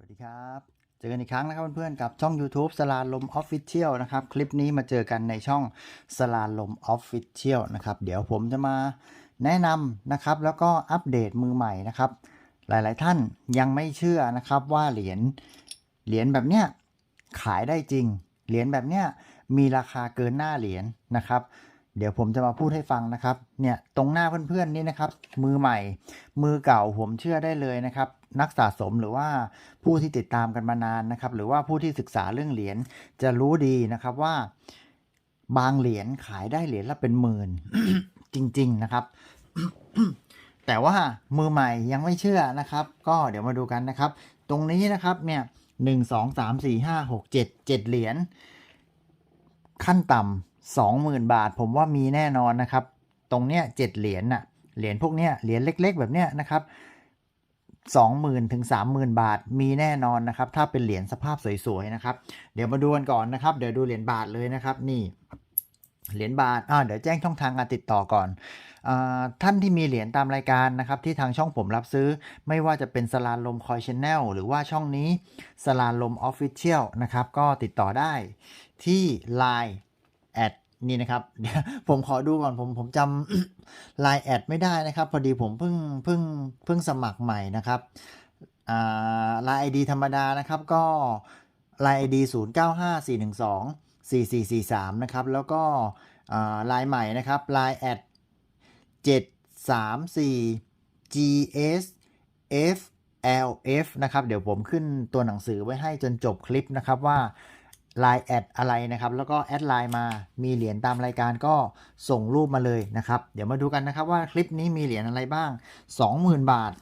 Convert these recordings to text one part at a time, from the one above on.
วัสดีครับ เจอกันอีกครั้งนะครับเพื่อนๆกับช่อง YouTube สลาลม Official นะครับ คลิปนี้มาเจอกันในช่องสลาลม Official นะครับ เดี๋ยวผมจะมาแนะนำนะครับ แล้วก็อัปเดตมือใหม่นะครับ หลายๆท่านยังไม่เชื่อนะครับว่าเหรียญเหรียญแบบเนี้ยขายได้จริง เหรียญแบบเนี้ยมีราคาเกินหน้าเหรียญนะครับ เดี๋ยวผมจะมาพูดให้ฟังนะครับ เนี่ยตรงหน้าเพื่อนๆนี่นะครับ มือใหม่ มือเก่าผมเชื่อได้เลยนะครับ นักสะสมหรือว่าผู้ที่ติดตามกันมานานนะครับ หรือว่าผู้ที่ศึกษาเรื่องเหรียญจะรู้ดีนะครับว่า บางเหรียญขายได้เหรียญละเป็นหมื่นจริง ๆนะครับ แต่ว่ามือใหม่ยังไม่เชื่อนะครับ ก็เดี๋ยวมาดูกันนะครับ ตรงนี้นะครับเนี่ยหนึ่งสองสามสี่ห้าหกเจ็ดเจ็ดเหรียญขั้นต่ำ สองหมื่นบาท ผมว่ามีแน่นอนนะครับ ตรงเนี้ยเจ็ดเหรียญน่ะ เหรียญพวกเนี้ยเหรียญเล็ก ๆ แบบเนี้ยนะครับสองหมื่นถึงสามหมื่นบาทมีแน่นอนนะครับ ถ้าเป็นเหรียญสภาพสวยๆนะครับ เดี๋ยวมาดูกันก่อนนะครับ เดี๋ยวดูเหรียญบาทเลยนะครับ นี่เหรียญบาทอ่าเดี๋ยวแจ้งช่องทางการติดต่อก่อนอท่านที่มีเหรียญตามรายการนะครับ ที่ทางช่องผมรับซื้อ ไม่ว่าจะเป็นสลาลมคอยชแนลหรือว่าช่องนี้สลาลมออฟฟิเชียลนะครับ ก็ติดต่อได้ที่ Line นี่นะครับเดี๋ยวผมขอดูก่อนผมผมจำ Line แอดไม่ได้นะครับ พอดีผมเพิ่งเพิ่งเพิ่งสมัครใหม่นะครับอ่า Line ID ธรรมดานะครับก็ Line ID 0 9 5 4 1 2 4 4 4 3นะครับ แล้วก็ไลน์ใหม่นะครับ Line แอด734 GS FLF นะครับ เดี๋ยวผมขึ้นตัวหนังสือไว้ให้จนจบคลิปนะครับว่า Line แอดอะไรนะครับ แล้วก็แอดไลน์มามีเหรียญตามรายการก็ส่งรูปมาเลยนะครับ เดี๋ยวมาดูกันนะครับว่าคลิปนี้มีเหรียญอะไรบ้าง 20,000 บาท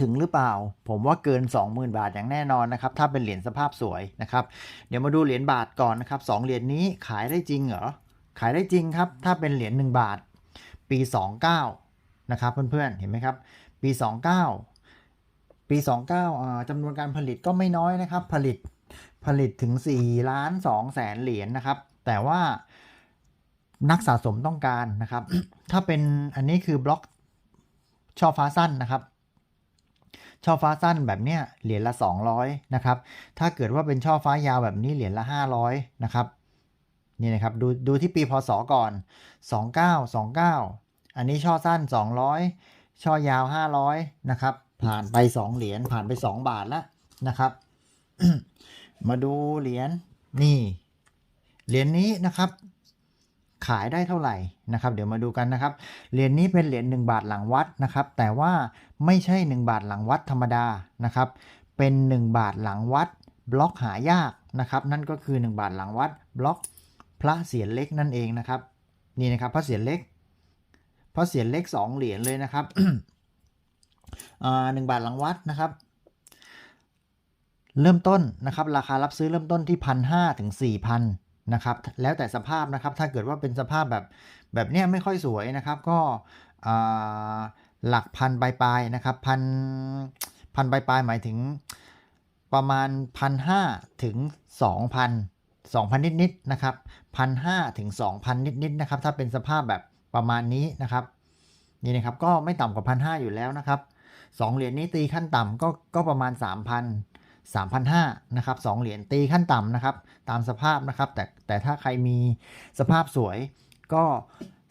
ถึงหรือเปล่า ผมว่าเกิน 20,000 บาทอย่างแน่นอนนะครับ ถ้าเป็นเหรียญสภาพสวยนะครับ เดี๋ยวมาดูเหรียญบาทก่อนนะครับ2เหรียญนี้ขายได้จริงเหรอขายได้จริงครับ ถ้าเป็นเหรียญ1บาท ปี 29 นะครับเพื่อนๆเห็นไหมครับ ปี 29 ปี 29อ่าจำนวนการผลิตก็ไม่น้อยนะครับผลิต ผลิตถึง4ล้าน2แสนเหรียญนะครับ แต่ว่านักสะสมต้องการนะครับ ถ้าเป็นอันนี้คือบล็อกช่อฟ้าสั้นนะครับ ช่อฟ้าสั้นแบบเนี้ยเหรียญละ 200 นะครับ ถ้าเกิดว่าเป็นช่อฟ้ายาวแบบนี้เหรียญละ 500 นะครับนี่นะครับดูดูที่ปีพศก่อน 29 29 อันนี้ช่อสั้น 200 ช่อยาว 500 นะครับ ผ่านไป 2 เหรียญผ่านไป 2 บาทแล้วนะครับ มาดูเหรียญนี่ เหรียญนี้นะครับ ขายได้เท่าไหร่นะครับ เดี๋ยวมาดูกันนะครับ เหรียญนี้เป็นเหรียญ1บาทหลังวัดนะครับ แต่ว่าไม่ใช่ 1 บาทหลังวัดธรรมดานะครับ เป็น 1 บาทหลังวัด บล็อกหายากนะครับ นั่นก็คือ 1 บาทหลังวัด บล็อกพระเศียรเล็กนั่นเองนะครับ นี่นะครับพระเศียรเล็กพระเศียรเล็ก 2 เหรียญเลยนะครับอ่าหนึ่งบาทหลังวัดนะครับ เริ่มต้นนะครับราคารับซื้อเริ่มต้นที่พันห้าถึงสี่พันนะครับแล้วแต่สภาพนะครับถ้าเกิดว่าเป็นสภาพแบบแบบเนี้ยไม่ค่อยสวยนะครับก็หลักพันปลายๆนะครับพันพันปลายๆหมายถึงประมาณพันห้าถึงสองพันสองพันนิดๆนะครับพันห้าถึงสองพันนิดๆนะครับถ้าเป็นสภาพแบบประมาณนี้นะครับนี่นะครับก็ไม่ต่ำกว่าพันห้าอยู่แล้วนะครับสองเหรียญนี้ตีขั้นต่ำก็ก็ประมาณ3,000 3,500นะครับสองเหรียญตีขั้นต่ำนะครับ ตามสภาพนะครับ แต่แต่ถ้าใครมีสภาพสวยก็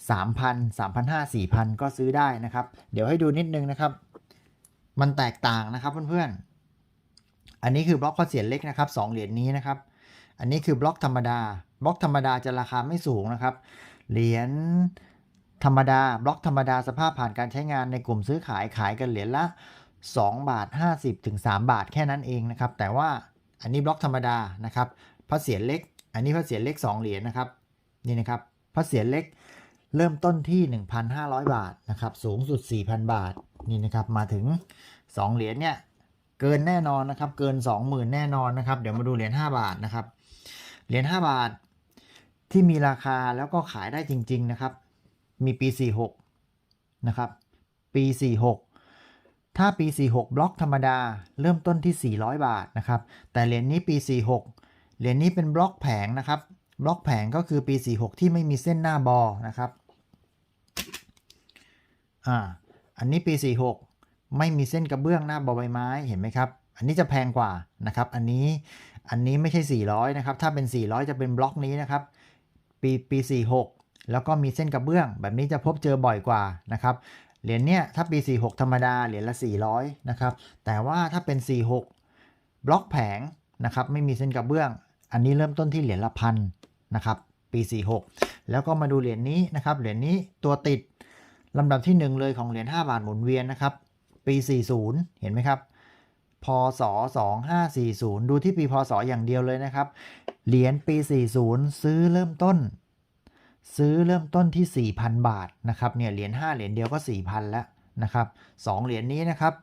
3,000 3,500 4,000 ก็ซื้อได้นะครับ เดี๋ยวให้ดูนิดนึงนะครับ มันแตกต่างนะครับเพื่อนๆ อันนี้คือบล็อกข้อเสียเล็กนะครับ2เหรียญนี้นะครับ อันนี้คือบล็อกธรรมดา บล็อกธรรมดาจะราคาไม่สูงนะครับ เหรียญธรรมดา บล็อกธรรมดาสภาพผ่านการใช้งานในกลุ่มซื้อขายขายกันเหรียญละ 2 บาท 50 ถึง 3 บาทแค่นั้นเองนะครับ แต่ว่าอันนี้บล็อกธรรมดานะครับพระเศียรเล็ก อันนี้พระเศียรเล็ก 2 เหรียญนะครับนี่นะครับพระเศียรเล็กเริ่มต้นที่ 1,500 บาทนะครับสูงสุด 4,000 บาทนี่นะครับมาถึง 2 เหรียญเนี่ยเกินแน่นอนนะครับเกิน 20,000 แน่นอนนะครับเดี๋ยวมาดูเหรียญ5บาทนะครับเหรียญ5บาทที่มีราคาแล้วก็ขายได้จริง ๆนะครับ มีปี 46 นะครับ ปี 46 ถ้าปี 46 บล็อกธรรมดา เริ่มต้นที่ 400 บาทนะครับ แต่เหรียญนี้ปี 46 เหรียญนี้เป็นบล็อกแผงนะครับ บล็อกแผงก็คือปี 46 ที่ไม่มีเส้นหน้าบอนะครับ อ่า อันนี้ปี 46 ไม่มีเส้นกระเบื้องหน้าบอใบไม้ เห็นไหมครับ อันนี้จะแพงกว่านะครับ อันนี้ อันนี้ไม่ใช่ 400 นะครับ ถ้าเป็น 400 จะเป็นบล็อกนี้นะครับ ปี ปี 46 แล้วก็มีเส้นกระเบื้อง แบบนี้จะพบเจอบ่อยกว่านะครับ เหรียญเนี้ยถ้าปี 46 ธรรมดาเหรียญละ 400 นะครับ แต่ว่าถ้าเป็น 46 บล็อกแผงนะครับไม่มีเส้นกระเบื้อง อันนี้เริ่มต้นที่เหรียญละพันนะครับปี 46 แล้วก็มาดูเหรียญนี้นะครับเหรียญนี้ตัวติดลำดับที่ 1 เลยของเหรียญ5บาทหมุนเวียนนะครับปี 40 เห็นไหมครับพศ 2540 ดูที่ปีพศอย่างเดียวเลยนะครับ เหรียญปี 40 ซื้อเริ่มต้น ซื้อเริ่มต้นที่ 4,000 บาทนะครับเนี่ยเหรียญ5เหรียญเดียวก็ 4,000 แล้วนะครับ2เหรียญนี้นะครับ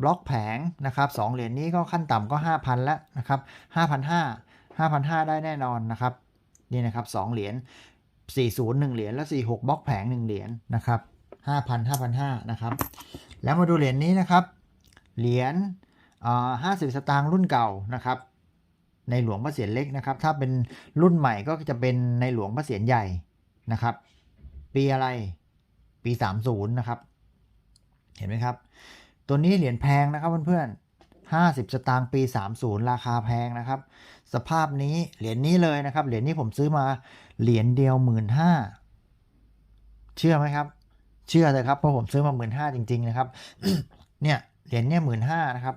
บล็อกแผงนะครับ2เหรียญนี้ก็ขั้นต่ำก็ 5,000 แล้วนะครับ5,500 5,500 ได้แน่นอนนะครับนี่นะครับ2เหรียญ40 1เหรียญและ46บล็อกแผง 1 เหรียญนะครับ5,000 5,500นะครับแล้วมาดูเหรียญนี้นะครับเหรียญห้าสิบสตางค์รุ่นเก่านะครับในหลวงพระเศียรเล็กนะครับ ถ้าเป็นรุ่นใหม่ก็จะเป็นในหลวงพระเศียรใหญ่ นะครับ ปีอะไรปี 30 นะครับ เห็นไหมครับ ตัวนี้เหรียญแพงนะครับเพื่อนๆ50 สตางค์ปี 30 ราคาแพงนะครับ สภาพนี้เหรียญนี้เลยนะครับ เหรียญนี้ผมซื้อมาเหรียญเดียวหมื่นห้าเชื่อไหมครับ เชื่อเลยครับเพราะผมซื้อมาหมื่นห้าจริง ๆ นะครับ เนี่ยเหรียญเนี่ยหมื่นห้านะครับ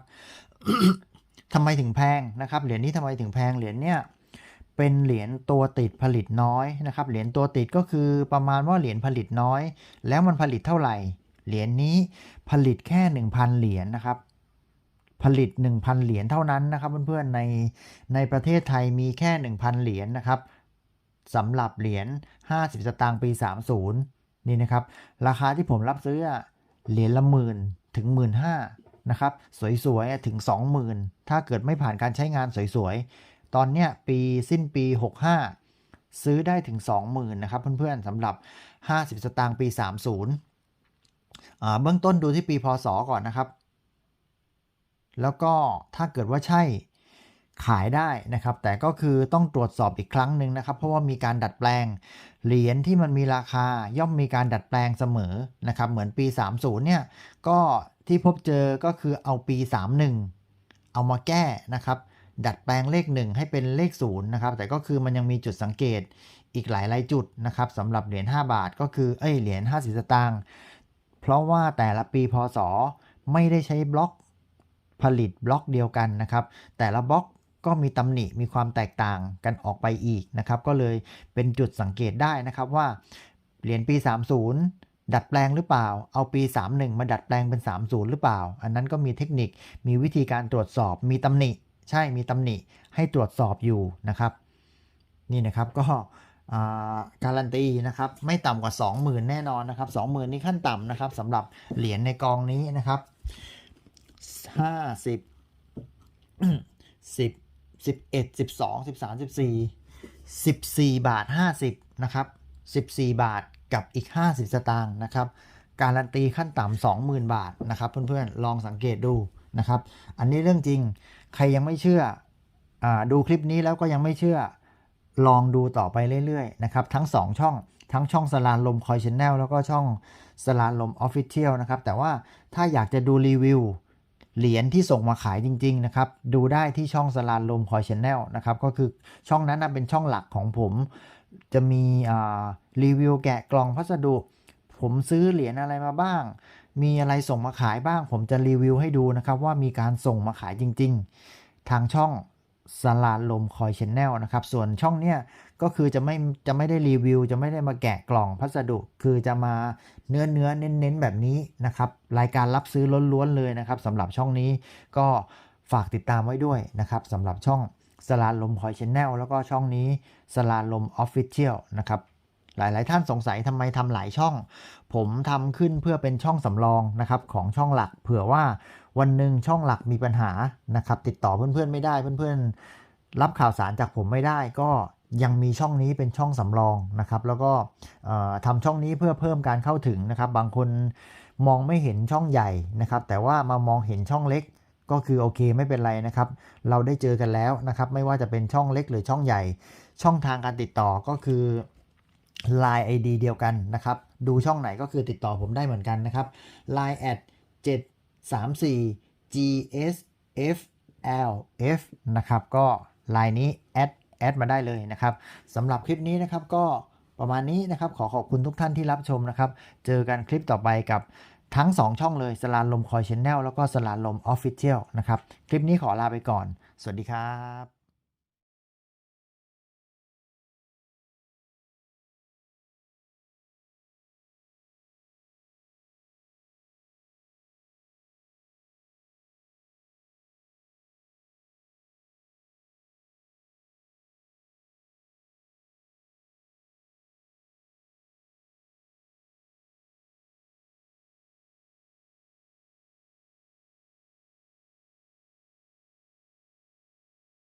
ทำไมถึงแพงนะครับ เหรียญนี้ทำไมถึงแพงเหรียญเนี่ย เป็นเหรียญตัวติดผลิตน้อยนะครับ เหรียญตัวติดก็คือประมาณว่าเหรียญผลิตน้อย แล้วมันผลิตเท่าไหร่ เหรียญนี้ผลิตแค่ 1,000 เหรียญนะครับ ผลิต 1,000 เหรียญเท่านั้นนะครับเพื่อนๆในในประเทศไทยมีแค่ 1,000 เหรียญนะครับสำหรับเหรียญ50 สตางค์ปี 30 นี่นะครับ ราคาที่ผมรับซื้อเหรียญละหมื่นถึงหมื่นห้านะครับ สวยๆถึง 20,000 ถ้าเกิดไม่ผ่านการใช้งานสวยๆ ตอนเนี้ยปีสิ้นปี 65 ซื้อได้ถึง 20,000นะครับเพื่อนๆสำหรับ 50 สตางค์ปี 30เบื้องต้นดูที่ปีพศก่อนนะครับ แล้วก็ถ้าเกิดว่าใช่ขายได้นะครับ แต่ก็คือต้องตรวจสอบอีกครั้งหนึ่งนะครับ เพราะว่ามีการดัดแปลง เหรียญที่มันมีราคาย่อมมีการดัดแปลงเสมอนะครับ เหมือนปี 30เนี่ยก็ที่พบเจอก็คือเอาปี 31 เอามาแก้นะครับ ดัดแปลงเลข 1 ให้เป็นเลข0นะครับแต่ก็คือมันยังมีจุดสังเกตอีกหลายหลายจุดนะครับสำหรับเหรียญ5บาทก็คือเอ้ยเหรียญ50สตางค์เพราะว่าแต่ละปีพศไม่ได้ใช้บล็อกผลิตบล็อกเดียวกันนะครับ แต่ละบล็อกก็มีตำหนิมีความแตกต่างกันออกไปอีกนะครับ ก็เลยเป็นจุดสังเกตได้นะครับว่าเหรียญปี 30 ดัดแปลงหรือเปล่า เอาปี 31 มาดัดแปลงเป็น 30 หรือเปล่า อันนั้นก็มีเทคนิคมีวิธีการตรวจสอบมีตำหนิ ใช่มีตำหนิให้ตรวจสอบอยู่นะครับ นี่นะครับก็การันตีนะครับไม่ต่ำกว่า 20,000 แน่นอนนะครับ 20,000 นี่ขั้นต่ำนะครับสำหรับเหรียญในกองนี้นะครับ 50 10 11 12 13 14 14 บาท 50นะครับ14 บาทกับอีก 50 สตางค์นะครับ การันตีขั้นต่ำ20,000 บาทนะครับ เพื่อนๆ ลองสังเกตดู นะครับ อันนี้เรื่องจริง ใครยังไม่เชื่ออดูคลิปนี้แล้วก็ยังไม่เชื่อ ลองดูต่อไปเรื่อยๆนะครับ ทั้ง 2 ช่อง ทั้งช่องสลานลมคอยชแนลแล้วก็ช่องสลานลมออฟฟิเชียลนะครับ แต่ว่าถ้าอยากจะดูรีวิวเหรียญที่ส่งมาขายจริง ๆ นะครับ ดูได้ที่ช่องสลานลมคอยชแนลนะครับ ก็คือช่องนั้นนะเป็นช่องหลักของผม จะมีรีวิวแกะกล่องพัสดุ ผมซื้อเหรียญอะไรมาบ้าง มีอะไรส่งมาขายบ้าง ผมจะรีวิวให้ดูนะครับ ว่ามีการส่งมาขายจริง ๆ ทางช่องสลาลมคอยชแนลนะครับ ส่วนช่องเนี้ยก็คือจะไม่จะไม่ได้รีวิว จะไม่ได้มาแกะกล่องพัสดุ คือจะมาเนื้อเนื้อเน้นเน้นๆแบบนี้นะครับ รายการรับซื้อล้วนๆเลยนะครับสำหรับช่องนี้ก็ฝากติดตามไว้ด้วยนะครับสำหรับช่องสลาลมคอยชแนลแล้วก็ช่องนี้สลาลมออฟฟิเชียลนะครับ หลาย ๆ ท่านสงสัยทำไมทำหลายช่อง ผมทำขึ้นเพื่อเป็นช่องสำรองนะครับของช่องหลัก เผื่อว่าวันหนึ่งช่องหลักมีปัญหานะครับติดต่อเพื่อน ๆ ไม่ได้เพื่อน ๆ รับข่าวสารจากผมไม่ได้ก็ยังมีช่องนี้เป็นช่องสำรองนะครับแล้วก็ทำช่องนี้เพื่อเพิ่มการเข้าถึงนะครับบางคนมองไม่เห็นช่องใหญ่นะครับแต่ว่ามามองเห็นช่องเล็กก็คือโอเคไม่เป็นไรนะครับ เราได้เจอกันแล้วนะครับ ไม่ว่าจะเป็นช่องเล็กหรือช่องใหญ่ ช่องทางการติดต่อก็คือ Line ID เดียวกันนะครับ ดูช่องไหนก็คือติดต่อผมได้เหมือนกันนะครับ Line at 734 GSF L F นะครับ ก็ไลน์นี้แอดแอดมาได้เลยนะครับสำหรับคลิปนี้นะครับก็ประมาณนี้นะครับ ขอขอบคุณทุกท่านที่รับชมนะครับ เจอกันคลิปต่อไปกับทั้ง 2 ช่องเลยสลานลมคอยชแนลแล้วก็สลานลมออฟฟิเชียลนะครับ คลิปนี้ขอลาไปก่อน สวัสดีครับ